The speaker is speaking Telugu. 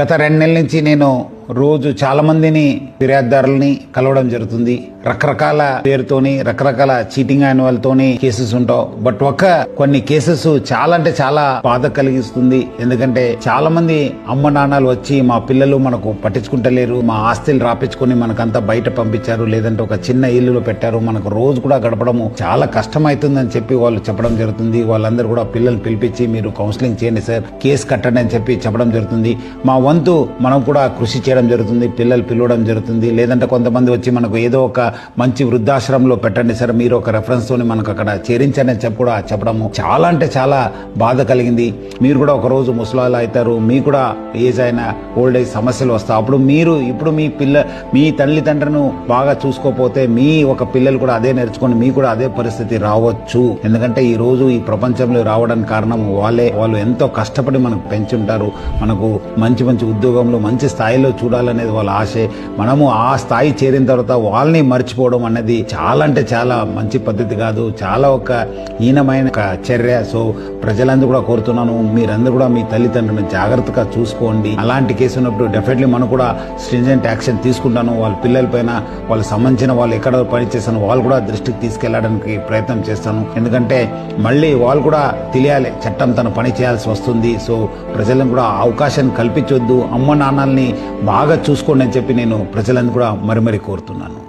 గత రెండు నెలల నుంచి నేను రోజు చాలామందిని ఫిర్యాదుదారులని కలవడం జరుగుతుంది. రకరకాల పేరుతోని రకరకాల చీటింగ్ అయిన వాళ్ళతోని కేసెస్ ఉంటావు. బట్ ఒక కొన్ని కేసెస్ చాలా అంటే చాలా బాధ కలిగిస్తుంది. ఎందుకంటే చాలా మంది అమ్మ నాన్నలు వచ్చి మా పిల్లలు మనకు పట్టించుకుంటలేరు. మా ఆస్తులు రాపించుకొని మనకంతా బయట పంపించారు. లేదంటే ఒక చిన్న ఇల్లులో పెట్టారు. మనకు రోజు కూడా గడపడము చాలా కష్టం అని చెప్పి వాళ్ళు చెప్పడం జరుగుతుంది. వాళ్ళందరూ కూడా పిల్లలు పిలిపించి మీరు కౌన్సిలింగ్ చేయండి సార్. కేసు కట్టండి అని చెప్పి చెప్పడం జరుగుతుంది. మా వంతు మనం కూడా కృషి చేయడం జరుగుతుంది పిల్లలు పిలవడం జరుగుతుంది. లేదంటే కొంతమంది వచ్చి మనకు ఏదో ఒక మంచి వృద్ధాశ్రమంలో పెట్టండి సార్ మీరు ఒక రెఫరెన్స్ తోని మనకు అక్కడ చేరించండి అని చెప్పి కూడా చెప్పడము చాలా అంటే చాలా బాధ కలిగింది. మీరు కూడా ఒకరోజు ముసలాలు అవుతారు మీ కూడా ఏజ్ అయిన ఓల్డ్ ఏజ్ సమస్యలు వస్తాయి. అప్పుడు మీరు ఇప్పుడు మీ పిల్ల మీ తల్లిదండ్రులను బాగా చూసుకోకపోతే మీ ఒక పిల్లలు కూడా అదే నేర్చుకొని మీకు కూడా అదే పరిస్థితి రావచ్చు. ఎందుకంటే ఈ రోజు ఈ ప్రపంచంలో రావడానికి కారణం వాళ్ళే. వాళ్ళు ఎంతో కష్టపడి మనకు పెంచుంటారు. మనకు మంచి మంచి ఉద్యోగంలో మంచి స్థాయిలో చూడాలనేది వాళ్ళ ఆశే. మనము ఆ స్థాయి చేరిన తర్వాత వాళ్ళని మర్చిపోవడం అనేది చాలా అంటే చాలా మంచి పద్ధతి కాదు. చాలా ఒక హీనమైన చర్య. సో ప్రజలందరూ కూడా కోరుతున్నాను మీరందరూ కూడా మీ తల్లిదండ్రులను జాగ్రత్తగా చూసుకోండి. అలాంటి కేసు ఉన్నప్పుడు డెఫినెట్లీ మనం కూడా స్ట్రింజెంట్ యాక్షన్ తీసుకుంటాను. వాళ్ళ పిల్లల పైన వాళ్ళకి సంబంధించిన వాళ్ళు ఎక్కడ పనిచేస్తాను వాళ్ళు కూడా దృష్టికి తీసుకెళ్ళడానికి ప్రయత్నం చేస్తాను. ఎందుకంటే మళ్ళీ వాళ్ళు కూడా తెలియాలి చట్టం తన పని చేయాల్సి వస్తుంది. సో ప్రజలను కూడా అవకాశాన్ని కల్పించొద్దు. అమ్మ నాన్నల్ని బాగా చూసుకోండి అని చెప్పి నేను ప్రజలను కూడా మరి మరి కోరుతున్నాను.